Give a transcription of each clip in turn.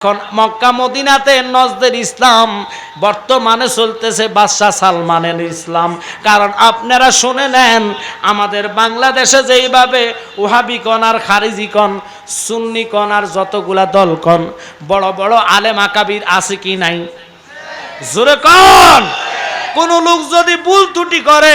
এখন মক্কা মদিনাতে নজদের ইসলাম, বর্তমানে চলতেছে বাদশাহ সালমানের ইসলাম। কারণ আপনারা শুনে নেন, আমাদের বাংলাদেশে যেইভাবে ওহাবিকণ আর খারিজিকণ সুন্নিকণ আর যতগুলা দলকণ বড় বড় আলেম আকাবির আছে কি নাই? জোরে কন! কোন লোক যদি ভুল ত্রুটি করে,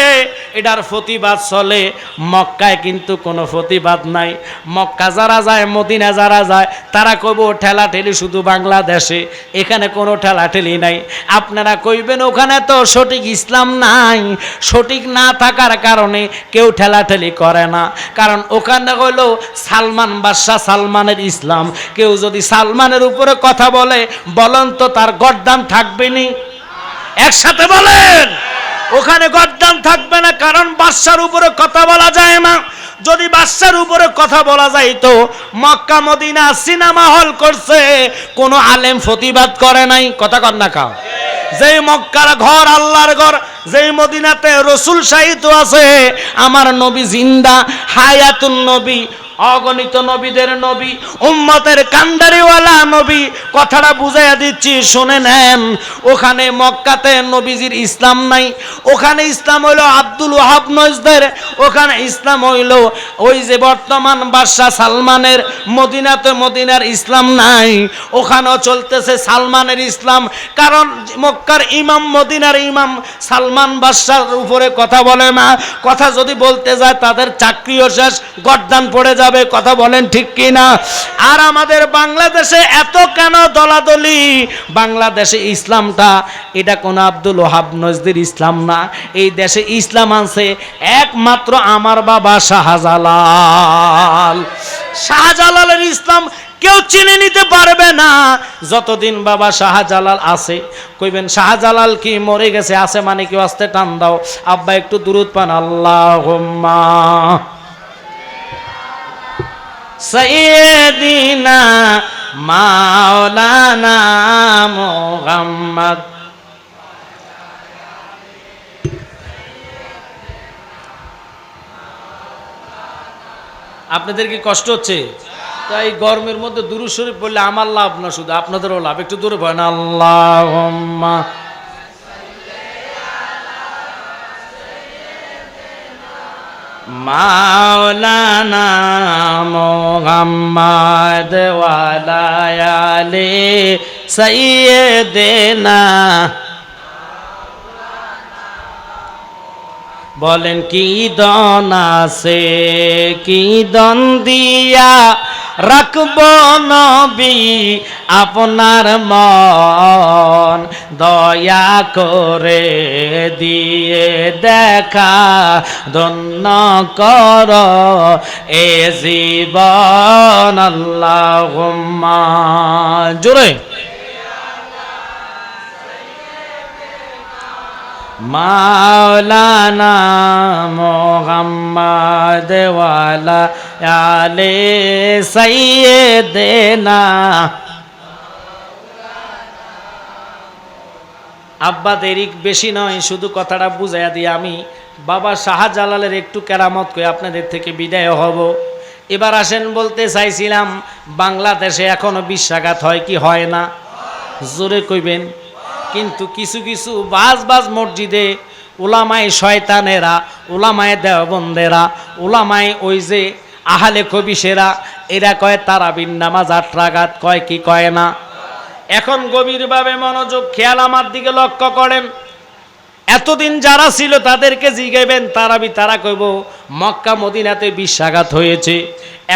এটার প্রতিবাদ চলে। মক্কায় কিন্তু কোনো প্রতিবাদ নাই। মক্কা যারা যায়, মদিনা যারা যায়, তারা কইব ঠেলা ঠেলি শুধু বাংলাদেশে। এখানে কোনো ঠেলা ঠেলি নাই। আপনারা কইবেন, ওখানে তো সঠিক ইসলাম নাই। সঠিক না থাকার কারণে কেউ ঠেলাঠেলি করে না। কারণ ওখানে হলো সালমান বাদশাহ সালমানের ইসলাম। কেউ যদি সালমানের উপরে কথা বলে, বলেন তো তার গরদান থাকবে নি? একসাথে বলেন। ওখানে গদ্দান থাকবে না, কারণ বাদশার উপরে কথা বলা যায় না। যদি বাদশার উপরে কথা বলা যায় তো মক্কা, মদিনা সিনেমা হল করছে, কোনো আলেম প্রতিবাদ করে নাই। কথা কর না খাও যেই মক্কার ঘর, আল্লাহর ঘর, যেই মদিনাতে রসুল সাহিত্য আছে, আমার নবী জিন্দা, হায়াতুন নবী অগণিত নবীদের নবী, উম্মতের কান্দারিওয়ালা নবী। কথাটা বুঝাইয়া দিচ্ছি, শুনে নেন। ওখানে মক্কাতে নবীজির ইসলাম নাই। ওখানে ইসলাম হইল আব্দুল ওয়াহাব নজদের। ওখানে ইসলাম হইল ওই যে বর্তমান বাদশাহ সালমানের। মদিনাতে মদিনার ইসলাম নাই। ওখানেও চলতেছে সালমানের ইসলাম। কারণ মক্কার ইমাম, মদিনার ইমাম সালমান বাদশার উপরে কথা বলে না। কথা যদি বলতে যায়, তাদের চাকরিও শেষ, গরদান পড়ে যাবে কথা বলেন ঠিক কি না আর আমাদের বাংলাদেশে এত কেন দলাদলি? বাংলাদেশে ইসলামটা, এটা কোনো আব্দুল ওহাব নজদির ইসলাম না। এই দেশে ইসলাম আনছে একমাত্র আমার বাবা শাহজালাল। শাহজালালের ইসলাম কেউ চিনে নিতে পারবে না। যতদিন বাবা শাহজালাল আছে, কইবেন, শাহজালাল কি মরে গেছে, আছে মানে কি আসতে টান দাও? আব্বা, একটু দূরত পান। আল্লাহ সৈয়দিনা মাওলানা মোহাম্মদ। আপনাদের কি কষ্ট হচ্ছে? তাই গরমের মধ্যে দুরু শরীফ বললে আমার লাভ না শুধু আপনাদেরও লাভ। একটু দূরে ভয় না আল্লাহ মাওলানা মোহাম্মদ ওয়ালায়ালে সৈয়দেনা বলেন কি দন আছে? কি দন দিয়া রাখব নবী আপনার মন দয়া করে দিয়ে দেখা ধন্য কর এ জীবন আল্লাহ জোরে। মাওলানা মোহাম্মদ ওয়ালা আলে সাইয়েদেনা। আব্বা দেরিক বেশি নয়, শুধু কথাটা বুঝাইয়া দিয়ে আমি। বাবা শাহজালালের একটু কেরামত করে আপনাদের থেকে বিদায় হব। এবার আসেন বলতে চাইছিলাম, বাংলাদেশে এখনও বিশ্বাঘাত হয় কি হয় না? জোরে কইবেন। কিন্তু কিছু কিছু বাজ বাজ মসজিদে ওলামায় শয়তানেরা ওলামায় দেওবন্দেরা ওলামায় ওই যে আহালে কবিসেরা এরা কয় তারাবিন নামাজ আটরাঘাত কয় কি কয় না? এখন গভীরভাবে মনোযোগ, খেয়াল আমার দিকে লক্ষ্য করেন। এতদিন যারা ছিল তাদেরকে জিগাইবেন, তারাবি তারা কইব, মক্কা মদিনাতে বিশ্বাঘাত হয়েছে।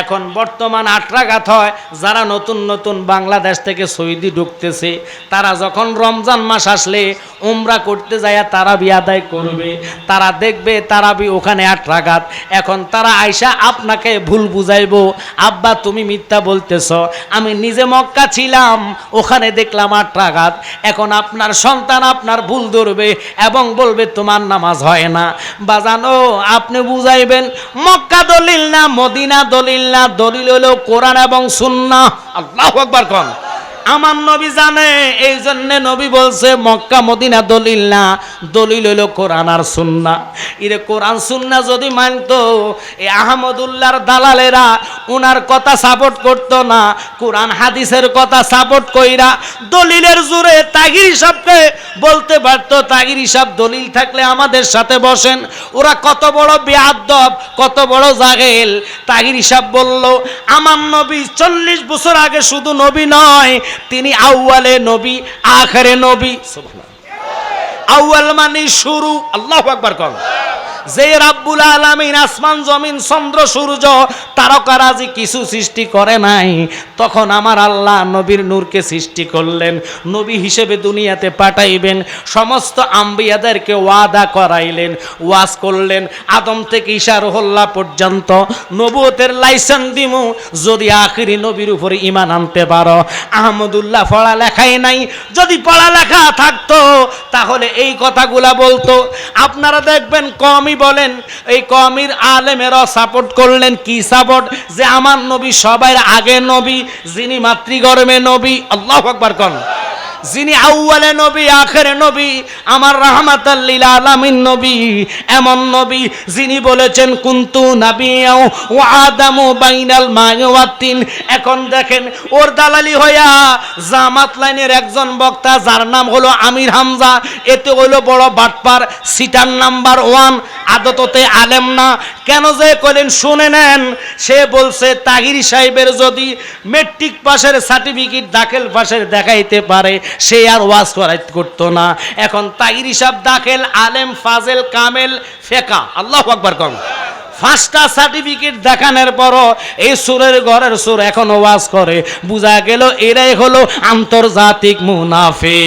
এখন বর্তমান আটরাঘাত হয়, যারা নতুন নতুন বাংলাদেশ থেকে সৌদি ঢুকতেছে, তারা যখন রমজান মাস আসলে উমরা করতে যায় তারাবি আদায় করবে, তারা দেখবে তারাবি ওখানে আটরাঘাত। এখন তারা আইসা, আপনাকে ভুল বুঝাইবো। আব্বা, তুমি মিথ্যা বলতেছ। আমি নিজে মক্কা ছিলাম, ওখানে দেখলাম আটরাঘাত। এখন আপনার সন্তান আপনার ভুল ধরবে এবং বলবে, তোমার নামাজ হয় না। বাজানো আপনি বুঝাইবেন, মক্কা দলিল না, মদিনা দলিল না দলিল হলো কোরআন এবং সুন্না আল্লাহ আকবর কন। আমার নবী জানে এই জন্য নবী বলছে, মক্কা, মদিনা দলিল না। দলিল হইল কোরআন আর সুন্না। ইরে, কোরআন, সুন্না যদি মানতো এই আহমদুল্লাহর দালালেরা উনার কথা সাপোর্ট করতো না, কোরআন, হাদিসের কথা সাপোর্ট কইরা দলিলের জোরে তাগির হিসাবকে বলতে পারতো। তাগির হিসাব দলিল থাকলে আমাদের সাথে বসেন। ওরা কত বড় বেয়াদব কত বড় জাগেল। তাগির হিসাব বলল, আমার নবী চল্লিশ বছর আগে শুধু নবী নয় তিনি আউয়ালে নবী আখরে নবী। আউয়াল মানে শুরু। আল্লাহ আকবার কর যে রাব্বুল আলামিন আসমান, জমিন, চন্দ্র, সূর্য তারকারাজি কিছু সৃষ্টি করে নাই, তখন আমার আল্লাহ নবীর নূরকে সৃষ্টি করলেন। নবী হিসেবে দুনিয়াতে পাঠাইবেন, সমস্ত আম্বিয়াদেরকে ওয়াদা করাইলেন, ওয়াজ করলেন। আদম থেকে ঈশা রহল্লা পর্যন্ত নবুয়তের লাইসেন্স দিমু, যদি আখিরি নবীর উপরে ইমান আনতে পারো। আহমদুল্লাহ পড়ালেখাই নাই, যদি পড়ালেখা থাকতো, তাহলে এই কথাগুলা বলতো। আপনারা দেখবেন কমই বলেন, এই কমির আলেমেরা সাপোর্ট করলেন কি সাপোর্ট যে আমার নবী সবাই আগে নবী, যিনি মাতৃগর্মে নবী। আল্লাহ আকবার কন। যিনি আউয়ালে নবী, আখেরে নবী, আমার রাহমাতাল্লিল আলামিন নবী, এমন নবী যিনি বলেছেন, কুন্তু নাবিয়াও ও আদামু বাইনাল মায়াওয়াতিন এখন দেখেন, ওর দালালি হইয়া জামাত লাইনের একজন বক্তা, যার নাম হলো আমির হামজা, এতে হলো বড় বাটপার, সিটার নাম্বার ওয়ান, আদততে আলেম না। কেন যে করেন শুনে নেন, সে বলছে তাহির সাহেবের যদি মেট্রিক পাশের সার্টিফিকেট দাখিল পাশের দেখাইতে পারে সে আর ওয়াজ করাই করতো না। এখন তাহির সাহেব দাখিল, আলেম, ফাজেল, কামেল, ফেকা। আল্লাহ আকবার কম। পাঁচটা সার্টিফিকেট দেখানোর পরও এই সুরের ঘরের সুর এখন ওয়াজ করে। বোঝা গেল এরাই হলো আন্তর্জাতিক মুনাফে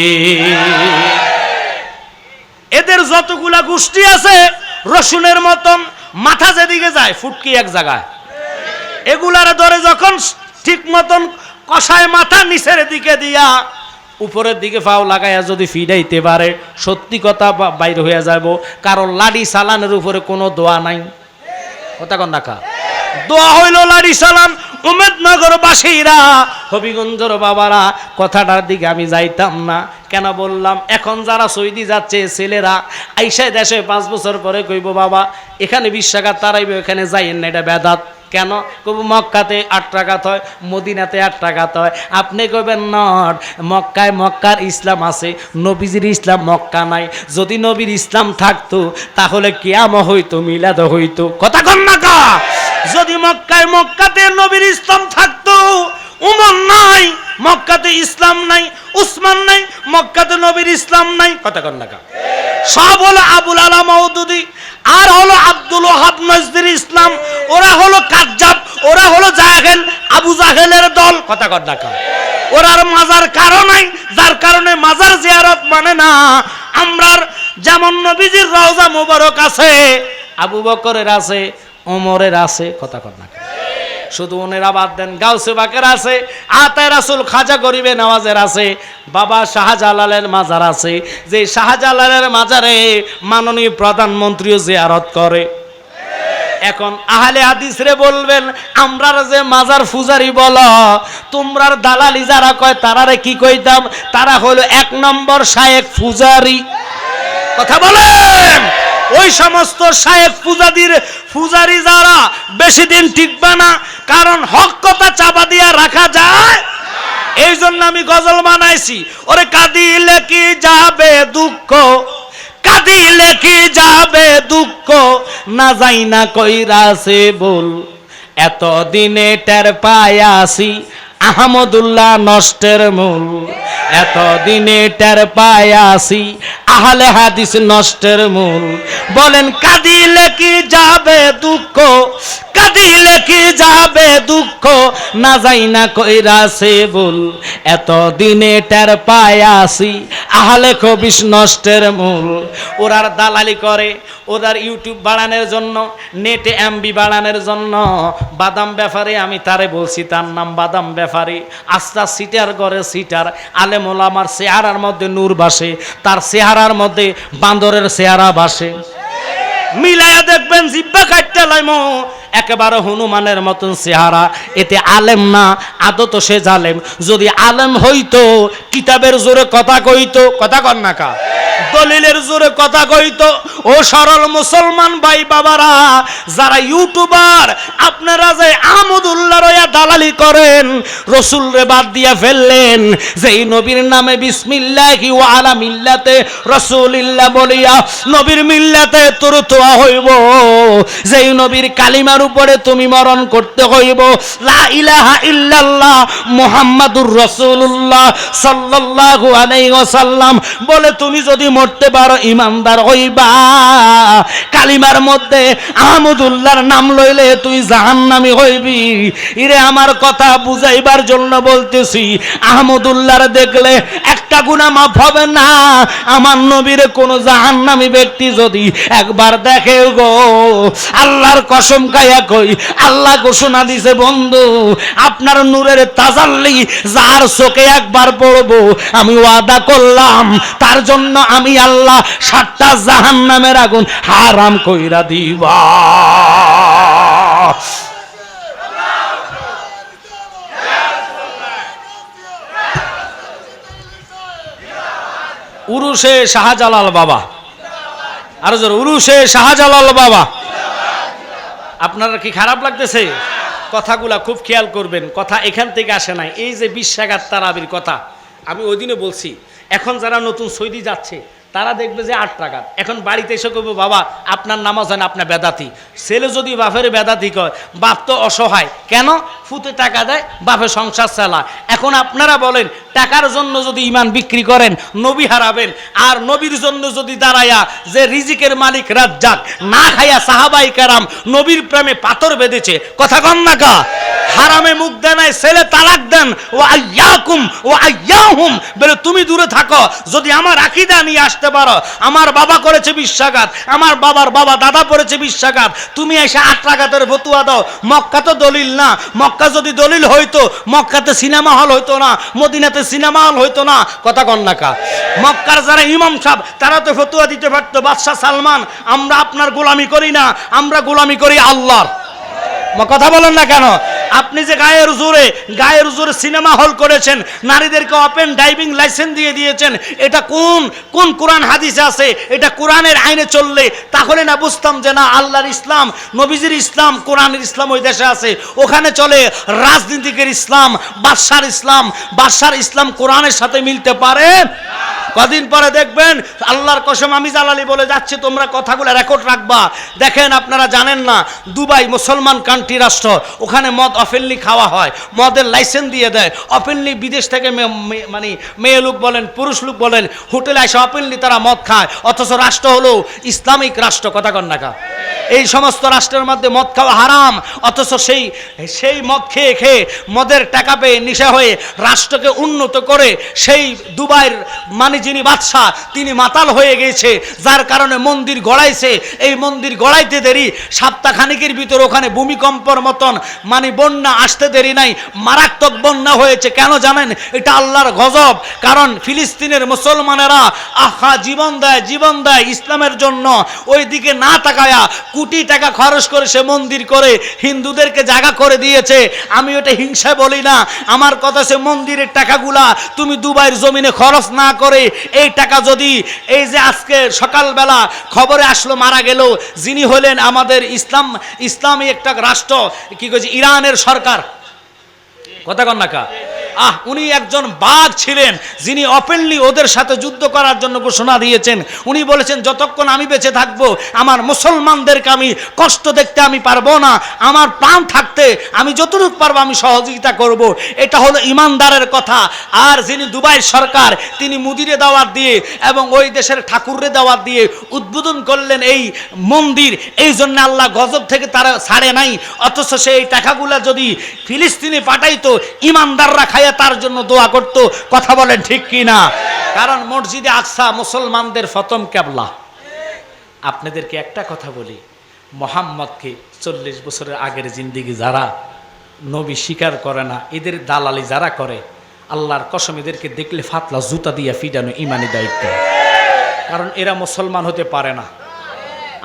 এদের যতগুলা গোষ্ঠী আছে, রসুনের মতন মাথা যেদিকে যায়, ফুটকি এক জায়গায়। এগুলার ধরে যখন ঠিক মতন কষায় মাথা নিচের দিকে দিয়া উপরের দিকে পাও লাগাইয়া যদি ফিডাইতে পারে, সত্যি কথা বাইর হয়ে যাব কারণ লাডি সালানের উপরে কোনো দোয়া নাই। কথা কন রাখা দোয়া হইল লাডি সালান। উমেদনগর বাসীরা হবিগঞ্জর বাবারা, কথাটার দিকে আমি যাইতাম না। কেন বললাম, এখন যারা সৌদি যাচ্ছে, ছেলেরা, আইসায় দেশে পাঁচ বছর পরে কইব, বাবা, এখানে বিশ্বাঘাত তারাইবে, এখানে যাইয়েন না, এটা বেদাত। কেন? কব মক্কাতে আট টাকাত হয়, মদিনাতে আট টাকাত হয়। আপনি কবেন নট, মক্কায় মক্কার ইসলাম আছে, নবীজির ইসলাম মক্কা নাই। যদি নবীর ইসলাম থাকতো, তাহলে কিয়াম হইতো, মিলাদ হইতো। কথা কন না কা? যদি মক্কায় মক্কাতে নবীর ইসলাম থাকতো, উমর নাই, মক্কাতে ইসলাম নাই, উসমান নাই, মক্কাতে নবীর ইসলাম নাই, কথা কন না কা? সব হলো আবুল আলা মৌদুদি আর হলো আব্দুল ওহাব নজদির ইসলাম, ওরা হলো কাজ্জাব, ওরা হলো জাহেল, আবু জাহেলের দল। কথা কর ডাকা ওরার মাজার কারণ নাই, যার কারণে মাজার জিয়ারত মানে না। আমরার যেমন নবীজির রওজা মুবারক আছে, আবু বকরের আছে, ওমরের আছে, কথা ডাকা শুধু ওনেরা বাদ দেন গাউসে বাকের আছে, আতায় রাসুল খাজা গরিবে নওয়াজের আছে, বাবা শাহজালালের মাজার আছে। যে শাহজালালের মাজারে মাননীয় প্রধানমন্ত্রীও জিয়ারত করে। এখন আহলে হাদিস রে বলবেন, আমরার যে মাজার ফুজারি বল, তোমরার দালালি যারা কয়, তারারে কি কইতাম? তারা হলো এক নম্বর শায়েক ফুজারি কথা বলেন! ওই সমস্ত শায়েক পূজাদির পূজারি যারা বেশি দিন টিকবে না, কারণ হক কথা চাপা দিয়া রাখা যায়। এই জন্য আমি গজল বানাইছি। ওরে কাঁদিলে কি যাবে দুঃখ? কাঁদিলে কি যাবে দুঃখ? না যাই না কইরাছে বল এত দিনে টের পায়াসি আহমদুল্লাহ নষ্টের মূল। এত দিনে টের পায়াসি আহলে হাদিস নষ্টের মূল। বলেন, কাঁদিলে কি যাবে দুঃখ? কাঁদিলে কি যাবে দুঃখ? না যাই না কইরাছে বল এত দিনে টের পায়াসি আহলে খবিস নষ্টের মূল। ওরার দালালি করে ওদের ইউটিউব বাড়ানোর জন্য, নেটে এমবি বাড়ানোর জন্য। বাদাম ব্যাপারে আমি তারে বলছি, তার নাম বাদাম ব্যাপারে। আস্তা সিটার করে সিটার, আলেমোলা আমার চেহারার মধ্যে নূর বাসে তার চেহারার মধ্যে বান্দরের চেহারা বাসে মিলাইয়া দেখবেন, জিব্বা কাটতে লাইমো। একেবারে হনুমানের মতন চেহারা। এতে আলেম না, আদত সে জালেম। যদি আলেম হইতো, কিতাবের জোরে কথা কইতো। কথা কর না কা। দলিলের জোরে কথা কইতো, ও সরল মুসলমান ভাই বাবারা, যারা ইউটিউবার, আপনারা যে আহমদুল্লাহ রয়া দালালি করেন, রসুল রে বাদ দিয়া ফেললেন, যেই নবীর নামে বিসমিল্লাহি ওয়া আলা মিল্লাতে রসুলিল্লাহ বলিয়া, নবীর মিল্লাতে তোর তোয়া হইব, যেই নবীর কালিমার উপরে তুমি মরণ করতে হইব, লা ইলাহা ইল্লাল্লাহ মুহাম্মাদুর রাসূলুল্লাহ সাল্লাল্লাহু আলাইহি ওয়াসাল্লাম, বলে তুমি যদি মরতে পারো, ইমানদার হইবা। কালিমার মধ্যে আহমদুল্লাহর নাম লইলে তুই জাহান্নামি হইবি। ইরে, আমার কথা বুঝাইবার জন্য বলতেছি আহমদুল্লাহর দেখলে একটা গুণা মাফ হবে না। আমার নবীর কোন জাহান্নামী ব্যক্তি যদি একবার দেখে গো, আল্লাহর কসম কায়া কই, আল্লাহ ঘোষণা দিছে, বন্ধু, আপনার নূরের তাজাল্লি যার চোখে একবার পড়ব, আমি ওয়াদা করলাম, তার জন্য আমি আল্লাহ সাতটা জাহান্নামের আগুন হারাম কইরা দিবা। উরুষে শাহজালাল বাবা। আরও জোর, উরুষে শাহজালাল বাবা। আপনারা কি খারাপ লাগতেছে? কথাগুলা খুব খেয়াল করবেন, কথা এখান থেকে আসে নাই। এই যে বিশ্বাঘাত তারাবির কথা, আমি ওই দিনে বলছি, এখন যারা নতুন সৌদি যাচ্ছে, তারা দেখবে যে আট টাকা এখন বাড়িতে এসে করব বাবা, আপনার নামাজ হয় না আপনার বেদাতি। ছেলে যদি বাপের বেদাতি কয়, বাপ তো অসহায়। কেন? ফুতে টাকা দেয়, বাপের সংসার চালা এখন আপনারা বলেন টাকার জন্য যদি ইমান বিক্রি করেন, নবী হারাবেন। আর নবীর জন্য যদি দাঁড়ায়া যে রিজিকের মালিক রাজ্জাক, না খাইয়া সাহাবাই কারাম নবীর প্রেমে পাথর বেঁধেছে, কথা কন না কা হারামে মুখ দেন নাই ছেলে তালাক দেন, ও আয়াকুম ও আয়াহুম বলে, তুমি দূরে থাকো, যদি আমার আকিদা নিয়ে আসতে পারো, আমার বাবা করেছে বিশ্বাঘাত, আমার বাবার বাবা দাদা করেছে বিশ্বাঘাত, তুমি এসে আট টাকাতের ফতুয়া দাও। মক্কা তো দলিল না, মক্কা যদি দলিল হইতো, মক্কাতে সিনেমা হল হইতো না, মদিনাতে সিনেমা হল হইতো না, কথা কন্যাকা মক্কার যারা ইমাম সাহেব, তারা তো ফতুয়া দিতে পারতো, বাদশাহ সালমান, আমরা আপনার গোলামি করি না, আমরা গোলামি করি আল্লাহর। কথা বলেন না কেন? আপনি যে গায়ের জোরে গায়ের জোরে সিনেমা হল করেছেন, নারীদেরকে ওপেন ড্রাইভিং লাইসেন্স দিয়ে দিয়েছেন, এটা কোন কোন কোরআন হাদিসে আছে? এটা কোরআনের আইনে চললে তাহলে না বুঝতাম যে না আল্লাহর ইসলাম, নবীজির ইসলাম, কোরআনের ইসলাম ওই দেশে আছে। ওখানে চলে রাজনীতিকের ইসলাম, বাদশার ইসলাম বাদশার ইসলাম কোরআনের সাথে মিলতে পারে? কদিন পরে দেখবেন, আল্লাহর কসম, আমি জালালি বলে যাচ্ছি, তোমরা কথাগুলো রেকর্ড রাখবা। দেখেন আপনারা জানেন না, দুবাই মুসলমান কান্ট্রি রাষ্ট্র, ওখানে মদ অফেনলি খাওয়া হয়, মদের লাইসেন্স দিয়ে দেয়। অফেনলি বিদেশ থেকে মানে মেয়ে লোক বলেন, পুরুষ লোক বলেন, হোটেলে এসে অফেনলি তারা মদ খায়। অথচ রাষ্ট্র হলো ইসলামিক রাষ্ট্র কথা কন্যাকা এই সমস্ত রাষ্ট্রের মধ্যে মদ খাওয়া হারাম। অথচ সেই সেই মদ খেয়ে খেয়ে মদের টাকা পেয়ে নিশা হয়ে রাষ্ট্রকে উন্নত করে সেই দুবাইয়ের মানে যিনি বাদশাহ, তিনি মাতাল হয়ে গেছে। যার কারণে মন্দির গড়াইছে। এই মন্দির গড়াইতে দেরি। সপ্তাহখানিকের ভিতর ওখানে ভূমিকম্পর মতন মানে বন্যা আসতে দেরি নাই, মারাত্মক বন্যা হয়েছে। কেন জানেন? এটা আল্লাহর গজব। কারণ ফিলিস্তিনের মুসলমানেরা আহা, জীবন দেয় জীবন দেয় ইসলামের জন্য। ওই দিকে না তাকায়া কোটি টাকা খরচ করে সে মন্দির করে হিন্দুদেরকে জায়গা করে দিয়েছে। আমি ওটা হিংসা বলি না। আমার কথা সে মন্দিরের টাকাগুলা তুমি দুবাইয়ের জমিনে খরচ না করে এই টাকা যদি এই যে আজকে সকালবেলা খবরে আসলো, মারা গেল, যিনি হলেন আমাদের ইসলাম, ইসলামী একটা রাষ্ট্র, কি কইছে, ইরানের সরকার। কথা কন নাকা আহ, উনি একজন বাঘ ছিলেন, যিনি ওপেনলি ওদের সাথে যুদ্ধ করার জন্য ঘোষণা দিয়েছেন। উনি বলেছেন, যতক্ষণ আমি বেঁচে থাকব, আমার মুসলমানদেরকে আমি কষ্ট দেখতে আমি পারব না, আমার প্রাণ থাকতে আমি যতটুকু পারব আমি সহযোগিতা করব। এটা হলো ইমানদারের কথা। আর যিনি দুবাই সরকার, তিনি মুদিরে দাওয়াত দিয়ে এবং ওই দেশের ঠাকুররে দাওয়াত দিয়ে উদ্বোধন করলেন এই মন্দির। এই জন্য আল্লাহ গজব থেকে তারা ছাড়ে নাই। অথচ সেই টাকাগুলা যদি ফিলিস্তিনে পাঠাইতো, ইমানদাররা খাইয়া তার জন্য দোয়া করত, কথা বলেন ঠিক কি না কারণ মসজিদে আকসা মুসলমানদের ফতম কেবলা আপনাদেরকে একটা কথা বলি, মোহাম্মদকে চল্লিশ বছরের আগের জিন্দিগি যারা, নবী স্বীকার করে না, এদের দালালি যারা করে, আল্লাহর কসম এদেরকে দেখলে ফাতলা জুতা দিয়া ফিডানো ইমানি দায়িত্ব। কারণ এরা মুসলমান হতে পারে না।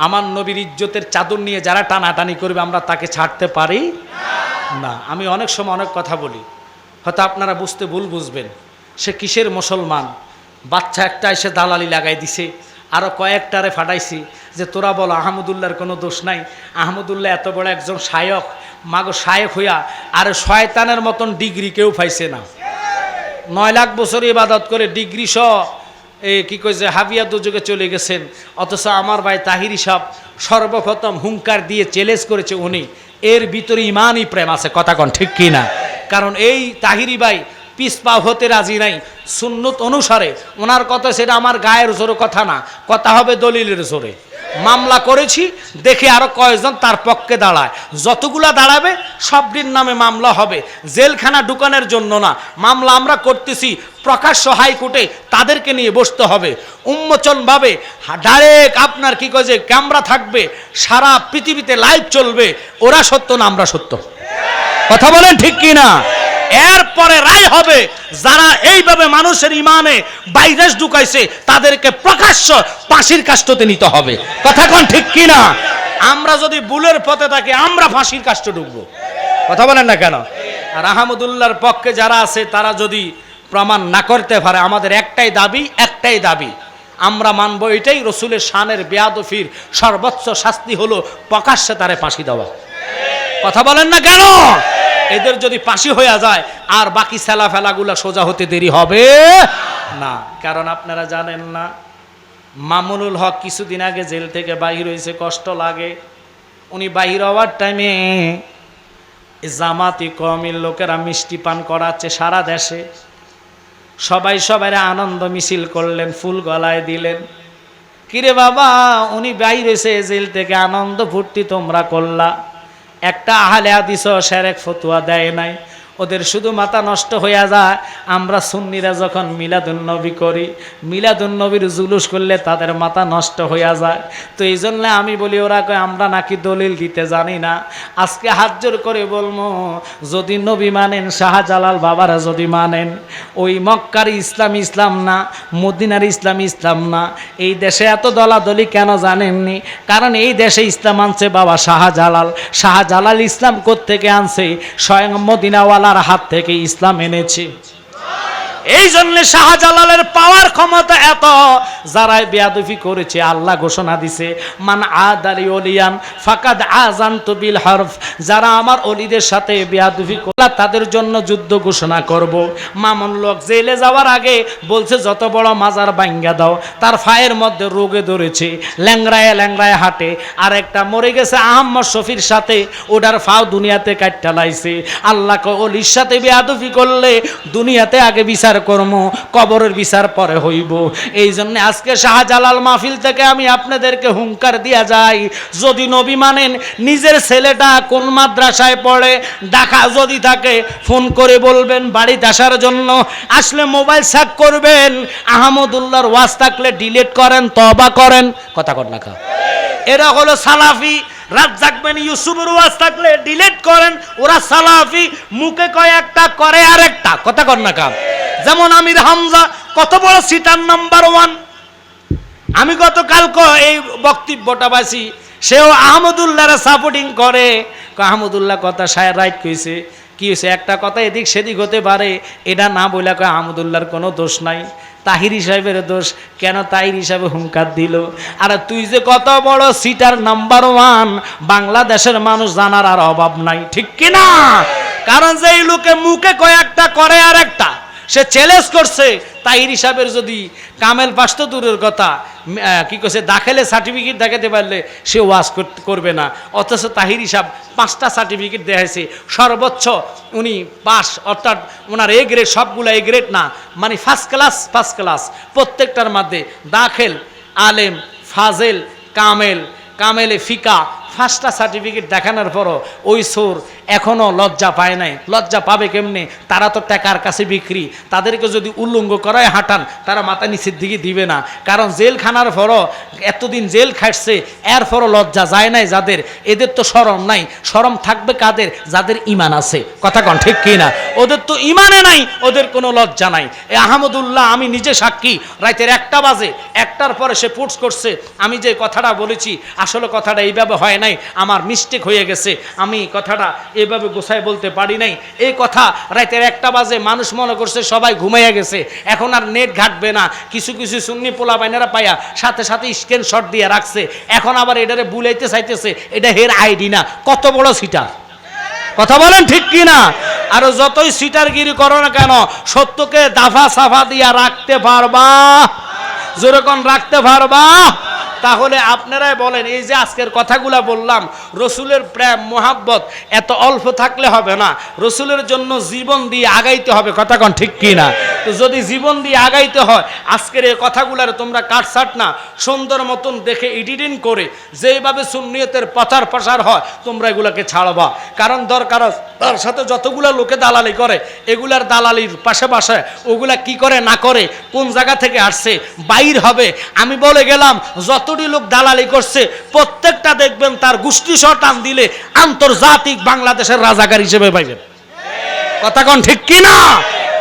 আমার নবীর ইজ্জতের চাদর নিয়ে যারা টানাটানি করবে, আমরা তাকে ছাড়তে পারি না। আমি অনেক সময় অনেক কথা বলি হয়তো আপনারা বুঝতে ভুল বুঝবেন। সে কিসের মুসলমান? বাচ্চা একটা এসে দালালি লাগাই দিছে আরও কয়েকটারে ফাটাইছি যে তোরা বলো আহমদুল্লাহর কোনো দোষ নাই। আহমদুল্লাহ এত বড় একজন শায়ক মাগো শায়ক হইয়া আর শয়তানের মতন ডিগ্রি কেউ পাইছে না। নয় লাখ বছর ইবাদত করে ডিগ্রি সহ, এ কি কইছে হাবিয়া দুযোগে চলে গেছেন। অথচ আমার ভাই তাহির সাহ সর্বপ্রথম হুঙ্কার দিয়ে চ্যালেঞ্জ করেছে উনি। এর ভিতরে ইমানই প্রেম আছে, কথা কন ঠিক কি না কারণ এই তাহিরি ভাই পিসপা হতে রাজি নাই। সুন্নত অনুসারে ওনার কথা সেটা আমার গায়ের জোরে কথা না, কথা হবে দলিলের জোরে। মামলা করেছি, দেখে আরও কয়েকজন তার পক্ষে দাঁড়ায়। যতগুলা দাঁড়াবে, সবটির নামে মামলা হবে। জেলখানা ঢুকানোর জন্য না, মামলা আমরা করতেছি। প্রকাশ্য হাইকোর্টে তাদেরকে নিয়ে বসতে হবে। উন্মোচনভাবে ডাইরেক্ট আপনার কি কয় ক্যামেরা থাকবে, সারা পৃথিবীতে লাইভ চলবে। ওরা সত্য না, আমরা সত্য। কথা বলেন ঠিক কি না এরপরে রায় হবে যারা এইভাবে মানুষের ইমানে ভাইরাস ঢুকাইছে, তাদেরকে প্রকাশ্য ফাঁসির কাষ্টতে নিতে হবে। কথা কোন ঠিক কি না আমরা যদি বুলের পথে থাকি, আমরা ফাঁসির কাষ্ট ঢুকবো। কথা বলেন না কেন? আর আহমদুল্লাহর পক্ষে যারা আছে, তারা যদি প্রমাণ না করতে পারে, আমাদের একটাই দাবি একটাই দাবি। আমরা মানব এটাই, রসুলের শানের বেয়াদফির সর্বোচ্চ শাস্তি হলো প্রকাশ্যে তারে ফাঁসি দেওয়া। কথা বলেন না কেন? এদের যদি পাশি হয়ে যায়, আর বাকি সেলা ফেলাগুলা সোজা হতে দেরি হবে না। কারণ আপনারা জানেন না, মামুনুল হক কিছুদিন আগে জেল থেকে বাহির হয়েছে কষ্ট লাগে। উনি বাহির হওয়ার টাইমে জামাতি কমির লোকেরা মিষ্টি পান করাচ্ছে সারা দেশে। সবাই সবাই আনন্দ মিছিল করলেন, ফুল গলায় দিলেন। কিরে বাবা, উনি বাইর হয়েছে জেল থেকে আনন্দ ফুর্তি তোমরা করলা। একটা আহলে আদিস সেরেক ফতুয়া দেয় নাই। ওদের শুধু মাথা নষ্ট হইয়া যায়। আমরা সুন্নিরা যখন মিলাদুন্নবী করি মিলাদুন্নবীর জুলুস করলে তাদের মাথা নষ্ট হইয়া যায়। তো এই জন্য আমি বলি, ওরা কয়, আমরা নাকি দলিল দিতে জানি না। আজকে হাত জোর করে বলব, যদি নবী মানেন, শাহজালাল বাবারা যদি মানেন, ওই মক্কার ইসলাম ইসলাম না, মদিনার ইসলাম ইসলাম না, এই দেশে এত দলাদলি কেন জানেননি? কারণ এই দেশে ইসলাম আনছে বাবা শাহজালাল। শাহজালাল ইসলাম থেকে আনছে? স্বয়ং মদিনাওয়ালার হাত থেকে ইসলাম এনেছে। এই জন্য শাহজালালের পাওয়ার ক্ষমতা এত, যারাই বেয়াদফি করেছে, আল্লাহ ঘোষণা দিছে, মান আদালি অলিয়ান ফাকাদ আজান বিল হরফ যারা আমার অলিদের সাথে বেয়াদফি করলা তাদের জন্য যুদ্ধ ঘোষণা করব। মামুন লোক জেলে যাওয়ার আগে বলছে, যত বড় মাজার বাঙ্গা দাও তার ফায়ের মধ্যে রোগে ধরেছে ল্যাংরায় ল্যাংরায় হাঁটে, আর একটা মরে গেছে আহম্মদ শফির সাথে, ওটার ফাও দুনিয়াতে কাটটা লাইছে। আল্লাহকে অলির সাথে বেয়াদফি করলে দুনিয়াতে আগে বিচার কর্ম, কবরের বিচার পরে হইব। এই জন্য আজকে শাহজালাল মাহফিল থেকে আমি আপনাদেরকে হুঙ্কার দিয়া যাই, যদি নবী মানেন, নিজের ছেলেটা কোন মাদ্রাসায় পড়ে ডাকা যদি থাকে, ফোন করে বলবেন বাড়িতে আসার জন্য, আসলে মোবাইল স্যাক করবেন, আহমদুল্লাহর ওয়াজ থাকলে ডিলিট করেন তবা করেন, কথা কর না এরা হলো সালাফি, রাত জাগবেন ইউসুফের ওয়াজ থাকলে ডিলিট করেন, ওরা সালাফি, মুখে কয় একটা করে আরেকটা, কথা কর না যেমন আমির হামজা, কত বড় সিটার নাম্বার ওয়ান আমি গতকালকে এই বক্তব্যটা বাসি সেও আহমদুল্লাহর সাপোর্টিং করে। আহমদুল্লাহ কথা সাহেব রাইট কইছে। কি হয়েছে একটা কথা এদিক সেদিক হতে পারে, এটা না বলে কয়, আহমদুল্লাহর কোনো দোষ নাই। তাহির সাহেবের দোষ, কেন তাহির হিসাবে হুঙ্কার দিল? আর তুই যে কত বড় সিটার নাম্বার ওয়ান বাংলাদেশের মানুষ জানার আর অভাব নাই, ঠিক কি না কারণ যে এই লোকে মুখে কয়েকটা করে আর একটা সে চ্যালেঞ্জ করছে। তাহির হিসাবের যদি কামেল পাস তো দূরের কথা কি করছে দাখেলে সার্টিফিকেট দেখাতে পারলে সে ওয়াজ করবে না। অথচ তাহির হিসাব পাঁচটা সার্টিফিকেট দেখাইছে। সর্বোচ্চ উনি পাস, অর্থাৎ ওনার এ গ্রেড সবগুলো এ গ্রেড না মানে ফার্স্ট ক্লাস ফার্স্ট ক্লাস প্রত্যেকটার মধ্যে দাখেল, আলেম, ফাজেল, কামেল, কামেলে ফিকা ফার্স্টটা সার্টিফিকেট দেখানোর পরও ওই সুর এখনও লজ্জা পায় নাই। লজ্জা পাবে কেমনে? তারা তো টাকার কাছে বিক্রি। তাদেরকে যদি উল্লঙ্গ করায় হাঁটান, তারা মাথা নিচের দিকে দিবে না। কারণ জেল খানার পরও এতদিন জেল খাটছে এর পরও লজ্জা যায় নাই যাদের। এদের তো সরম নাই। সরম থাকবে কাদের? যাদের ইমান আছে। কথা কন ঠিক কি না? ওদের তো ইমানে নাই, ওদের কোনো লজ্জা নাই। এ আহমদুল্লাহ, আমি নিজে সাক্ষী। রাতের একটা বাজে, একটার পরে সে পোস্ট করছে। আমি যে কথাটা বলেছি, আসলে কথাটা এইভাবে হয় নাই, আমার মিস্টেক হয়ে গেছে। আমি কথাটা এভাবে গোছায় বলতে পারি নাই। এই কথা রাতের একটা বাজে মানুষ মনে করছে সবাই ঘুমাইয়া গেছে। এখন আর নেট ঘাটবে না। কিছু কিছু সুন্নি পোলা বাইনারা পাইয়া সাথে সাথে স্ক্রিনশট দিয়ে রাখছে। এখন আবার এটারে বুলাইতে চাইতেছে, এটা হের আইডি না। কত বড় সিটার কথা বলেন ঠিক কি না আর যতই সিটারগিরি করো না কেন, সত্যকে দাফা সাফা দিয়া রাখতে পারবা। যেরকম রাখতে পারবা? তাহলে আপনারাই বলেন, এই যে আজকের কথাগুলো বললাম, রসুলের প্রেম, মোহাব্বত, এত অল্প থাকলে হবে না। রসুলের জন্য জীবন দিয়ে আগাইতে হবে, কথা কন ঠিক কি না যদি জীবন দিয়ে আগাইতে হয়, আজকের এই কথাগুলার তোমরা কাটসাট না। সুন্দর মতন দেখে এডিটিং করে যেইভাবে সুন্নিয়তের প্রচার প্রসার হয়, তোমরা এগুলাকে ছাড়বা। কারণ দরকার তার সাথে যতগুলা লোকে দালালি করে, এগুলার দালালির পাশে পাশে ওগুলা কি করে, না করে, কোন জায়গা থেকে আসছে, বাইর হবে। আমি বলে গেলাম, যতটি লোক দালালি করছে, প্রত্যেকটা দেখবেন তার গোষ্ঠী টান দিলে আন্তর্জাতিক বাংলাদেশের রাজাকার হিসেবে পাইবেন। কথা কন ঠিক কি না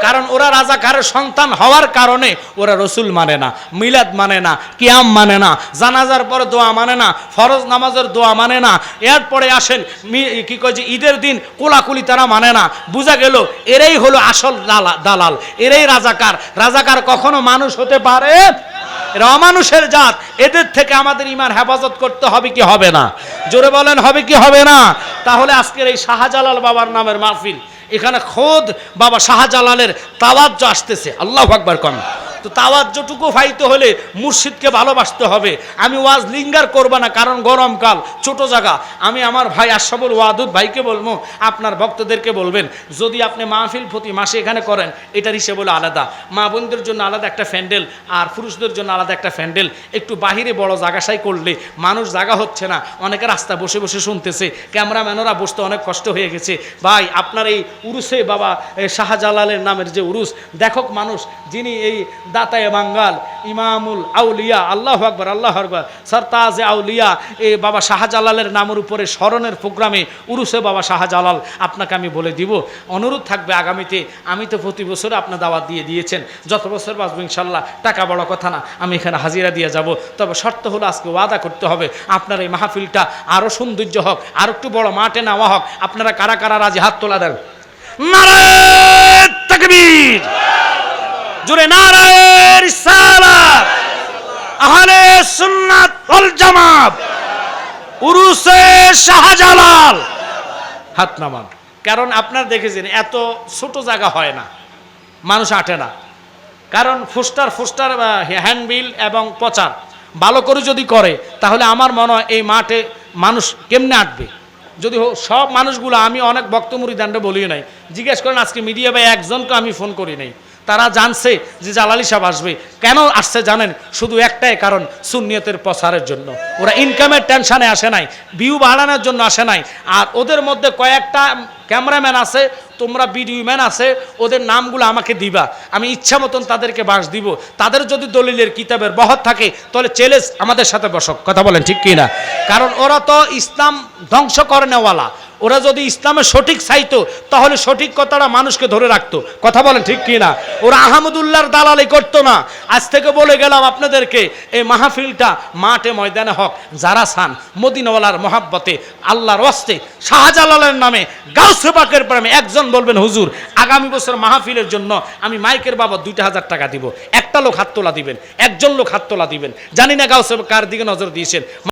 কারণ ওরা রাজাকারের সন্তান হওয়ার কারণে ওরা রসুল মানে না, মিলাদ মানে না, কিয়াম মানে না, জানাজার পরে দোয়া মানে না, ফরজ নামাজের দোয়া মানে না। এরপরে আসেন কি কয় যে ঈদের দিন কোলাকুলি তারা মানে না। বোঝা গেল, এরাই হলো আসল দালা- দালাল, এরাই রাজাকার। রাজাকার কখনো মানুষ হতে পারে? এরা অমানুষের জাত। এদের থেকে আমাদের ইমান হেফাজত করতে হবে কি হবে না? জোরে বলেন, হবে কি হবে না? তাহলে আজকের এই শাহজালাল বাবার নামের মাহফিল এখানে খোদ বাবা শাহজালালের তাওয়াজ্য আসতেছে। আল্লাহ আকবার কন। তো তাওয়াজ্যটুকু ফাইতে হলে মুর্শিদকে ভালোবাসতে হবে। আমি ওয়াজ লিঙ্গার করব না, কারণ গরমকাল ছোট জায়গা। আমি আমার ভাই আশাবুল ওয়াদুদ ভাইকে বলব, আপনার ভক্তদেরকে বলবেন, যদি আপনি মাহফিল প্রতি মাসে এখানে করেন, এটার হিসেবে হলো আলাদা। মা বোনদের জন্য আলাদা একটা ফ্যান্ডেল, আর পুরুষদের জন্য আলাদা একটা ফ্যান্ডেল। একটু বাহিরে বড় জায়গাশাই করলে মানুষ জায়গা হচ্ছে না, অনেকে রাস্তা বসে বসে শুনতেছে, ক্যামেরাম্যানরা বসতে অনেক কষ্ট হয়ে গেছে। ভাই, আপনার এই উরুসে বাবা শাহজালালের নামের যে উরুস দেখক মানুষ, যিনি এই দাতায় বাঙ্গাল, ইমামুল আউলিয়া, আল্লাহ আকবর আল্লাহ আকবর, সরতাজে আউলিয়া, এ বাবা শাহজালালের নামের উপরে স্মরণের প্রোগ্রামে উরুসে বাবা শাহজালাল, আপনাকে আমি বলে দিব, অনুরোধ থাকবে আগামীতে, আমি তো প্রতি বছর আপনার দাওয়াত দিয়ে দিয়েছেন, যত বছর বাঁচবো ইনশাল্লাহ, টাকা বড় কথা না, আমি এখানে হাজিরা দিয়ে যাব, তবে শর্ত হলো আজকে ওয়াদা করতে হবে, আপনার এই মাহফিলটা আরও সৌন্দর্য হোক, আর একটু বড় মাঠে নেওয়া হোক, আপনারা কারা কারা রাজি হাত তোলা দেন? নারায়ণ তাকবীর! জুড়ে নারায়ণ রিসালাত আহলে সুন্নাত ওয়াল জামাত, উরুসে শাহজালাল। হাত নামান। কারণ আপনার দেখেছেন, এত ছোট জায়গা হয় না, মানুষ আটে না। কারণ ফুস্টার ফুস্টার হ্যান্ডবিল এবং প্রচার ভালো করে যদি করে, তাহলে আমার মনে হয় এই মাঠে মানুষ কেমনে আটবে? যদি সব মানুষগুলো, আমি অনেক বক্তমুরি দান্ডে বলিও নাই। জিজ্ঞেস করেন, আজকে মিডিয়া ভাই একজনকে আমি ফোন করি নাই। তারা জানছে যে জালালি সাহেব আসবে। কেন আসছে জানেন? শুধু একটাই কারণ, সুন্নিয়তের প্রসারের জন্য। ওরা ইনকামের টেনশানে আসে নাই ভিউ বাড়ানোর জন্য আসে নাই। আর ওদের মধ্যে কয়েকটা ক্যামেরাম্যান আছে, তোমরা ভিডিও ম্যান আছে, ওদের নামগুলো আমাকে দিবা। আমি ইচ্ছা মতন তাদেরকে বাস দিব। তাদের যদি দলিলের, কিতাবের বহর থাকে, তাহলে চ্যালেঞ্জ আমাদের সাথে বসক। কথা বলেন ঠিক কি না কারণ ওরা তো ইসলাম ধ্বংস করে নেওয়ালা ওরা যদি ইসলামের সঠিক চাইতো, তাহলে সঠিক কথাটা মানুষকে ধরে রাখতো। কথা বলেন ঠিক কি না ওরা আহমদুল্লাহর দালালি করতো না। আজ থেকে বলে গেলাম আপনাদেরকে, এই মাহফিলটা মাঠে ময়দানে হক, যারা চান, মদিনওয়ালার মহাব্বতে, আল্লাহর ওয়াস্তে, শাহজালালের নামে, গাউসে পাকের প্রেমে একজন বলবেন, হুজুর, আগামী বছর মাহফিলের জন্য আমি মাইকের বাবা দুইটা হাজার টাকা দিব। একটা লোক হাত তোলা দিবেন, একজন লোক হাত তোলা দিবেন। জানি না গাউসে কার দিকে নজর দিয়েছেন।